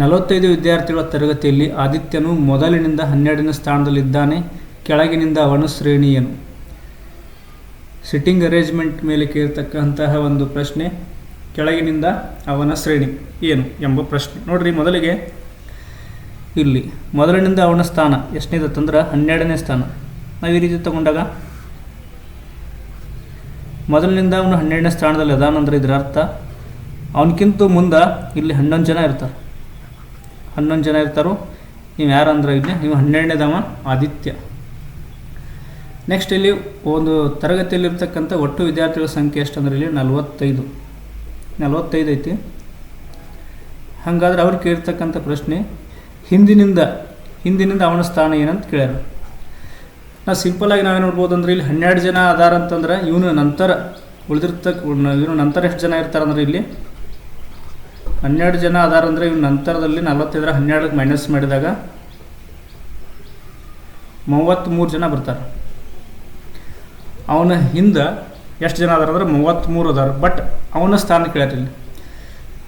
ನಲವತ್ತೈದು ವಿದ್ಯಾರ್ಥಿಗಳ ತರಗತಿಯಲ್ಲಿ ಆದಿತ್ಯನು ಮೊದಲಿನಿಂದ ಹನ್ನೆರಡನೇ ಸ್ಥಾನದಲ್ಲಿದ್ದಾನೆ, ಕೆಳಗಿನಿಂದ ಅವನ ಶ್ರೇಣಿ ಏನು ಸಿಟ್ಟಿಂಗ್ ಅರೇಂಜ್ಮೆಂಟ್ ಮೇಲೆ ಕೇಳ್ತಕ್ಕಂತಹ ಒಂದು ಪ್ರಶ್ನೆ, ಕೆಳಗಿನಿಂದ ಅವನ ಶ್ರೇಣಿ ಏನು ಎಂಬ ಪ್ರಶ್ನೆ. ನೋಡ್ರಿ ಮೊದಲಿಗೆ ಇಲ್ಲಿ, ಮೊದಲಿನಿಂದ ಅವನ ಸ್ಥಾನ ಎಷ್ಟನೇದತ್ತಂದ್ರೆ ಹನ್ನೆರಡನೇ ಸ್ಥಾನ. ನಾವು ಈ ರೀತಿ ತಗೊಂಡಾಗ ಮೊದಲಿನಿಂದ ಅವನು ಹನ್ನೆರಡನೇ ಸ್ಥಾನದಲ್ಲಿ ಅದಾನಂದ್ರೆ ಇದರ ಅರ್ಥ ಅವನಕ್ಕಿಂತ ಮುಂದೆ ಇಲ್ಲಿ ಹನ್ನೊಂದು ಜನ ಇರ್ತಾರೆ. ಹನ್ನೊಂದು ಜನ ಇರ್ತಾರೋ, ನೀವು ಯಾರು ಅಂದ್ರೆ ಇಲ್ಲಿ ನೀವು ಹನ್ನೆರಡನೇದವ ಆದಿತ್ಯ. ನೆಕ್ಸ್ಟ್ ಇಲ್ಲಿ ಒಂದು ತರಗತಿಯಲ್ಲಿರ್ತಕ್ಕಂಥ ಒಟ್ಟು ವಿದ್ಯಾರ್ಥಿಗಳ ಸಂಖ್ಯೆ ಎಷ್ಟು ಅಂದ್ರೆ ಇಲ್ಲಿ ನಲವತ್ತೈದು. ನಲವತ್ತೈದು ಐತಿ. ಹಾಗಾದ್ರೆ ಅವ್ರು ಕೇಳಿರ್ತಕ್ಕಂಥ ಪ್ರಶ್ನೆ, ಹಿಂದಿನಿಂದ ಹಿಂದಿನಿಂದ ಅವನ ಸ್ಥಾನ ಏನಂತ ಕೇಳ್ಯಾರ. ನಾವು ಸಿಂಪಲಾಗಿ ನಾವೇನು ನೋಡ್ಬೋದು ಅಂದ್ರೆ ಇಲ್ಲಿ ಹನ್ನೆರಡು ಜನ ಅದಾರ ಅಂತಂದ್ರೆ ಇವನು ನಂತರ ಉಳಿದಿರ್ತಕ್ಕ, ಇವನು ನಂತರ ಎಷ್ಟು ಜನ ಇರ್ತಾರಂದ್ರೆ ಇಲ್ಲಿ ಹನ್ನೆರಡು ಜನ ಅದಾರಂದರೆ ಇವ್ ನಂತರದಲ್ಲಿ ನಲವತ್ತೈದರ ಹನ್ನೆರಡಕ್ಕೆ ಮೈನಸ್ ಮಾಡಿದಾಗ ಮೂವತ್ತ್ಮೂರು ಜನ ಬರ್ತಾರೆ. ಅವನ ಹಿಂದೆ ಎಷ್ಟು ಜನ ಅದಾರ ಅಂದ್ರೆ ಮೂವತ್ತ್ಮೂರು ಅದಾರ. ಬಟ್ ಅವನ ಸ್ಥಾನ ಕೇಳತ್ತಿಲ್ಲ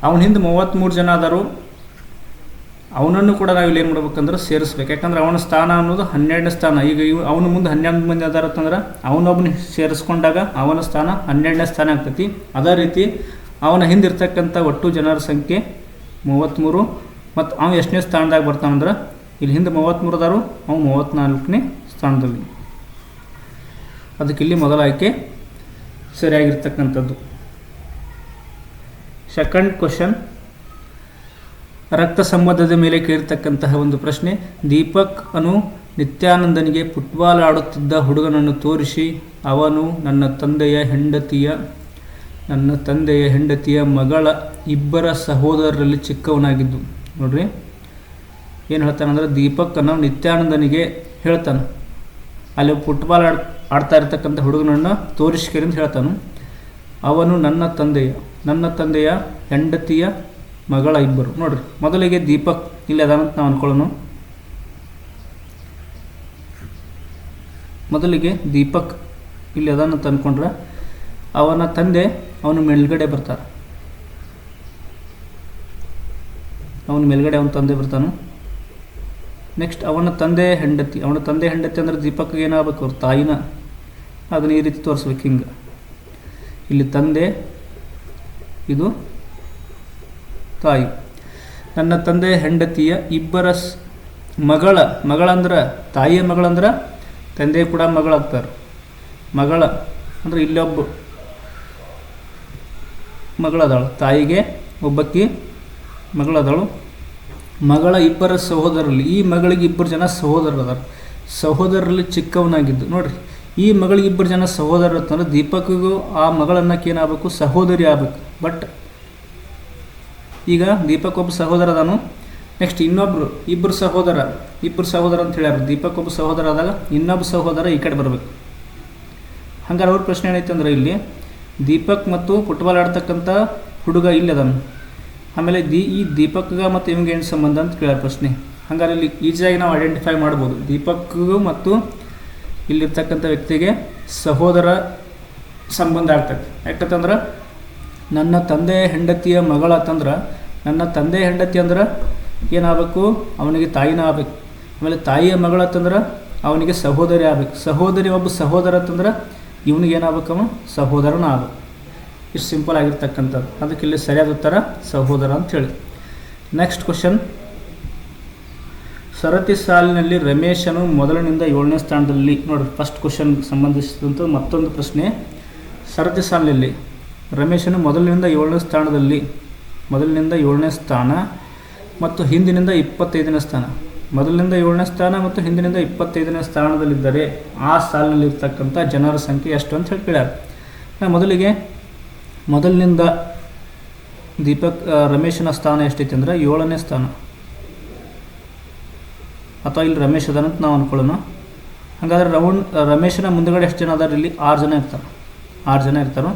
ಅವನ ಹಿಂದೆ ಮೂವತ್ತ್ಮೂರು ಜನ ಅದಾರು. ಅವನನ್ನು ಕೂಡ ನಾವು ಇಲ್ಲಿ ಏನು ಮಾಡ್ಬೇಕಂದ್ರೆ ಸೇರಿಸ್ಬೇಕು. ಯಾಕಂದ್ರೆ ಅವನ ಸ್ಥಾನ ಅನ್ನೋದು ಹನ್ನೆರಡನೇ ಸ್ಥಾನ. ಈಗ ಇವ್ ಅವನ ಮುಂದೆ ಹನ್ನೆರಡು ಮಂದಿ ಅದಾರತ್ತಂದ್ರೆ ಅವನೊಬ್ಬನ ಸೇರಿಸ್ಕೊಂಡಾಗ ಅವನ ಸ್ಥಾನ ಹನ್ನೆರಡನೇ ಸ್ಥಾನ ಆಗ್ತೈತಿ. ಅದೇ ರೀತಿ ಅವನ ಹಿಂದಿರ್ತಕ್ಕಂಥ ಒಟ್ಟು ಜನರ ಸಂಖ್ಯೆ ಮೂವತ್ತ್ಮೂರು ಮತ್ತು ಅವನು ಎಷ್ಟನೇ ಸ್ಥಾನದಾಗ ಬರ್ತಾನಂದ್ರೆ ಇಲ್ಲಿ ಹಿಂದೆ ಮೂವತ್ತ್ಮೂರು ಅದಾರು ಅವನು ಮೂವತ್ತ್ನಾಲ್ಕನೇ ಸ್ಥಾನದಲ್ಲಿ. ಅದಕ್ಕೆ ಇಲ್ಲಿ ಮೊದಲ ಆಯ್ಕೆ ಸರಿಯಾಗಿರ್ತಕ್ಕಂಥದ್ದು. ಸೆಕೆಂಡ್ ಕ್ವಶನ್ ರಕ್ತ ಸಂಬಂಧದ ಮೇಲೆ ಕೇಳಿರ್ತಕ್ಕಂತಹ ಒಂದು ಪ್ರಶ್ನೆ, ದೀಪಕ್ ಅನು ನಿತ್ಯಾನಂದನಿಗೆ ಫುಟ್ಬಾಲ್ ಆಡುತ್ತಿದ್ದ ಹುಡುಗನನ್ನು ತೋರಿಸಿ, ಅವನು ನನ್ನ ತಂದೆಯ ಹೆಂಡತಿಯ ನನ್ನ ತಂದೆಯ ಹೆಂಡತಿಯ ಮಗಳ ಇಬ್ಬರ ಸಹೋದರರಲ್ಲಿ ಚಿಕ್ಕವನಾಗಿದ್ದು. ನೋಡ್ರಿ. ಏನು ಹೇಳ್ತಾನಂದ್ರೆ ದೀಪಕ್ಕನ್ನು ನಿತ್ಯಾನಂದನಿಗೆ ಹೇಳ್ತಾನೆ. ಅಲ್ಲಿ ಫುಟ್ಬಾಲ್ ಆಡ್, ಆಡ್ತಾ ಇರ್ತಕ್ಕಂಥ ಹುಡುಗನನ್ನು ತೋರಿಸ್ಕರಿ ಅಂತ ಹೇಳ್ತಾನು. ಅವನು ನನ್ನ ತಂದೆಯ ನನ್ನ ತಂದೆಯ ಹೆಂಡತಿಯ ಮಗಳ ಇಬ್ಬರು. ನೋಡ್ರಿ. ಮೊದಲಿಗೆ ದೀಪಕ್ ಇಲ್ಲಿ ಅದಾನಂತ ನಾವು ಅನ್ಕೊಳ್ಳೋನು. ಮೊದಲಿಗೆ ದೀಪಕ್ ಇಲ್ಲಿ ಅದಾನಂತ ಅಂದ್ಕೊಂಡ್ರೆ ಅವನ ತಂದೆ ಅವನು ಮೇಲ್ಗಡೆ ಬರ್ತಾರೆ ಅವನ ಮೇಲ್ಗಡೆ ಅವನ ತಂದೆ ಬರ್ತಾನು. ನೆಕ್ಸ್ಟ್ ಅವನ ತಂದೆ ಹೆಂಡತಿ. ಅವನ ತಂದೆ ಹೆಂಡತಿ ಅಂದ್ರೆ ದೀಪಕ್ಗೆ ಏನಾಗಬೇಕು? ಅವ್ರ ತಾಯಿನ. ಅದನ್ನು ಈ ರೀತಿ ತೋರಿಸ್ಬೇಕು ಹಿಂಗೆ. ಇಲ್ಲಿ ತಂದೆ, ಇದು ತಾಯಿ. ನನ್ನ ತಂದೆ ಹೆಂಡತಿಯ ಇಬ್ಬರ ಮಗಳ ಮಗಳಂದ್ರೆ ತಾಯಿಯ ಮಗಳಂದ್ರೆ ತಂದೆ ಕೂಡ ಮಗಳಾಗ್ತಾರೆ. ಮಗಳ ಅಂದ್ರೆ ಇಲ್ಲೊಬ್ಬ. ಮಗಳದಾಳು. ತಾಯಿಗೆ ಒಬ್ಬಕ್ಕಿ ಮಗಳದಾಳು. ಮಗಳ ಇಬ್ಬರ ಸಹೋದರರಲ್ಲಿ, ಈ ಮಗಳಿಗೆ ಇಬ್ಬರು ಜನ ಸಹೋದರರು ಅದಾರ ಸಹೋದರರಲ್ಲಿ ಚಿಕ್ಕವನಾಗಿದ್ದು, ನೋಡ್ರಿ, ಈ ಮಗಳಿಗೆ ಇಬ್ಬರು ಜನ ಸಹೋದರ ಅಂತಂದ್ರೆ ದೀಪಕ್ಕಿಗೂ ಆ ಮಗಳನ್ನಕ್ಕೆ ಏನಾಗಬೇಕು? ಸಹೋದರಿ ಆಗಬೇಕು. ಬಟ್ ಈಗ ದೀಪಕ್ ಒಬ್ಬ ಸಹೋದರ ಅದಾನು ನೆಕ್ಸ್ಟ್ ಇನ್ನೊಬ್ರು, ಇಬ್ಬರು ಸಹೋದರ ಇಬ್ಬರು ಸಹೋದರ ಅಂತ ಹೇಳ್ಯಾರ. ದೀಪಕ್ ಒಬ್ಬ ಸಹೋದರ ಆದಾಗ ಇನ್ನೊಬ್ಬ ಸಹೋದರ ಈ ಕಡೆ ಬರಬೇಕು. ಹಂಗಾರೆ ಅವ್ರ ಪ್ರಶ್ನೆ ಏನೈತೆ ಅಂದ್ರೆ ಇಲ್ಲಿ ದೀಪಕ್ ಮತ್ತು ಫುಟ್ಬಾಲ್ ಆಡ್ತಕ್ಕಂಥ ಹುಡುಗ ಇಲ್ಲಿ ಅದನ್ನು ಆಮೇಲೆ ದಿ ಈ ದೀಪಕ್ಗ ಮತ್ತು ಇವಂಗೆ ಏನು ಸಂಬಂಧ ಅಂತ ಕೇಳೋ ಪ್ರಶ್ನೆ. ಹಂಗಾರೆ ಇಲ್ಲಿ ಈಸಿಯಾಗಿ ನಾವು ಐಡೆಂಟಿಫೈ ಮಾಡ್ಬೋದು. ದೀಪಕ್ಗೂ ಮತ್ತು ಇಲ್ಲಿರ್ತಕ್ಕಂಥ ವ್ಯಕ್ತಿಗೆ ಸಹೋದರ ಸಂಬಂಧ ಆಗ್ತದೆ. ಯಾಕಂತಂದ್ರೆ ನನ್ನ ತಂದೆ ಹೆಂಡತಿಯ ಮಗಳಾತಂದ್ರೆ ನನ್ನ ತಂದೆ ಹೆಂಡತಿ ಅಂದ್ರೆ ಏನಾಗಬೇಕು? ಅವನಿಗೆ ತಾಯಿನ ಆಗ್ಬೇಕು. ಆಮೇಲೆ ತಾಯಿಯ ಮಗಳಾತಂದ್ರೆ ಅವನಿಗೆ ಸಹೋದರಿ ಆಗ್ಬೇಕು. ಸಹೋದರಿ ಒಬ್ಬ ಸಹೋದರ ಅಂತಂದ್ರೆ ಇವನಿಗೆ ಏನಾಗಬೇಕವ ಸಹೋದರನ ಆಗ ಇಷ್ಟು ಸಿಂಪಲ್ ಆಗಿರ್ತಕ್ಕಂಥದ್ದು. ಅದಕ್ಕೆ ಇಲ್ಲಿ ಸರಿಯಾದ ಉತ್ತರ ಸಹೋದರ ಅಂಥೇಳಿ ನೆಕ್ಸ್ಟ್ ಕ್ವಶನ್ ಸರತಿ ಸಾಲಿನಲ್ಲಿ ರಮೇಶನು ಮೊದಲಿನಿಂದ ಏಳನೇ ಸ್ಥಾನದಲ್ಲಿ, ನೋಡಿ ಫಸ್ಟ್ ಕ್ವಶನ್ ಸಂಬಂಧಿಸಿದಂಥ ಮತ್ತೊಂದು ಪ್ರಶ್ನೆ. ಸರತಿ ಸಾಲಿನಲ್ಲಿ ರಮೇಶನು ಮೊದಲಿನಿಂದ ಏಳನೇ ಸ್ಥಾನದಲ್ಲಿ, ಮೊದಲಿನಿಂದ ಏಳನೇ ಸ್ಥಾನ, ಮತ್ತು ಹಿಂದಿನಿಂದ ಇಪ್ಪತ್ತೈದನೇ ಸ್ಥಾನ. ಮೊದಲಿನಿಂದ ಏಳನೇ ಸ್ಥಾನ ಮತ್ತು ಹಿಂದಿನಿಂದ ಇಪ್ಪತ್ತೈದನೇ ಸ್ಥಾನದಲ್ಲಿದ್ದರೆ ಆ ಸಾಲಿನಲ್ಲಿರ್ತಕ್ಕಂಥ ಜನರ ಸಂಖ್ಯೆ ಎಷ್ಟು ಅಂತ ಹೇಳಿ ಕೇಳ್ಯಾರ ಮೊದಲಿಗೆ, ಮೊದಲಿನಿಂದ ದೀಪಕ್ ರಮೇಶನ ಸ್ಥಾನ ಎಷ್ಟೈತೆ ಅಂದ್ರೆ ಏಳನೇ ಸ್ಥಾನ. ಅಥವಾ ಇಲ್ಲಿ ರಮೇಶ್ ಅದಾನಂತ ನಾವು ಅಂದ್ಕೊಳ್ಳೋಣ ಹಾಗಾದ್ರೆ ರೌಂಡ್, ರಮೇಶನ ಮುಂದುಗಡೆ ಎಷ್ಟು ಜನ ಅದಾರ ಇಲ್ಲಿ? ಆರು ಜನ ಇರ್ತಾರೆ. ಆರು ಜನ ಇರ್ತಾರೋ.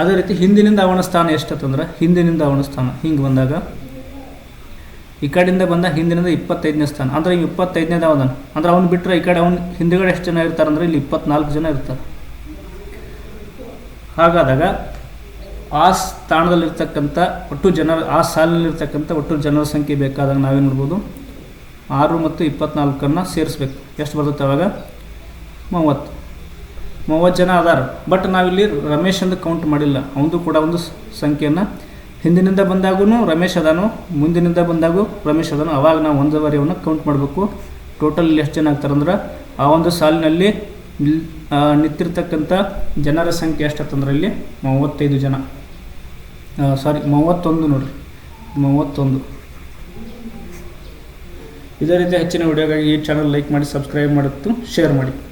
ಅದೇ ರೀತಿ ಹಿಂದಿನಿಂದ ಅವನ ಸ್ಥಾನ ಎಷ್ಟಂತಂದ್ರೆ ಹಿಂದಿನಿಂದ ಅವನ ಸ್ಥಾನ. ಹಿಂಗೆ ಬಂದಾಗ ಈ ಕಡೆಯಿಂದ ಬಂದ ಹಿಂದಿನಿಂದ ಇಪ್ಪತ್ತೈದನೇ ಸ್ಥಾನ. ಅಂದ್ರೆ ಇವ್ ಇಪ್ಪತ್ತೈದನೇದ ಅವನ ಅಂದ್ರೆ ಅವ್ನು ಬಿಟ್ಟರೆ ಈ ಕಡೆ ಅವ್ನು ಹಿಂದುಗಡೆ ಎಷ್ಟು ಜನ ಇರ್ತಾರೆ ಅಂದ್ರೆ ಇಲ್ಲಿ ಇಪ್ಪತ್ನಾಲ್ಕು ಜನ ಇರ್ತಾರೆ. ಹಾಗಾದಾಗ ಆ ಸ್ಥಾನದಲ್ಲಿರ್ತಕ್ಕಂಥ ಒಟ್ಟು ಜನರ, ಆ ಸಾಲಿನಲ್ಲಿರ್ತಕ್ಕಂಥ ಒಟ್ಟು ಜನರ ಸಂಖ್ಯೆ ಬೇಕಾದಾಗ ನಾವೇನು ನೋಡ್ಬೋದು ಆರು ಮತ್ತು ಇಪ್ಪತ್ನಾಲ್ಕನ್ನು ಸೇರಿಸ್ಬೇಕು. ಎಷ್ಟು ಬರುತ್ತೆ ಅವಾಗ? ಮೂವತ್ತು. ಮೂವತ್ತು ಜನ ಅದಾರ. ಬಟ್ ನಾವಿಲ್ಲಿ ರಮೇಶ್ ಅಂತ ಕೌಂಟ್ ಮಾಡಿಲ್ಲ. ಅವನದು ಕೂಡ ಒಂದು ಸಂಖ್ಯೆಯನ್ನು ಹಿಂದಿನಿಂದ ಬಂದಾಗೂ ರಮೇಶ್ ಅದಾನು, ಮುಂದಿನಿಂದ ಬಂದಾಗೂ ರಮೇಶ್ ಅದಾನು. ಅವಾಗ ನಾವು ಒಂದು ವರೆಯನ್ನು ಕೌಂಟ್ ಮಾಡಬೇಕು. ಟೋಟಲ್ ಎಷ್ಟು ಜನ ಆಗ್ತಾರಂದ್ರೆ ಆ ಒಂದು ಸಾಲಿನಲ್ಲಿ ನಿಲ್- ನಿಂತಿರ್ತಕ್ಕಂಥ ಜನರ ಸಂಖ್ಯೆ ಎಷ್ಟಾಗ್ತಂದ್ರೆ ಇಲ್ಲಿ ಮೂವತ್ತೈದು ಜನ. ಸಾರಿ ಮೂವತ್ತೊಂದು ನೋಡಿರಿ. ಮೂವತ್ತೊಂದು. ಇದೇ ರೀತಿ ಹೆಚ್ಚಿನ ವಿಡಿಯೋಗಾಗಿ ಈ ಚಾನಲ್ ಲೈಕ್ ಮಾಡಿ ಸಬ್ಸ್ಕ್ರೈಬ್ ಮಾಡುತ್ತು ಶೇರ್ ಮಾಡಿ.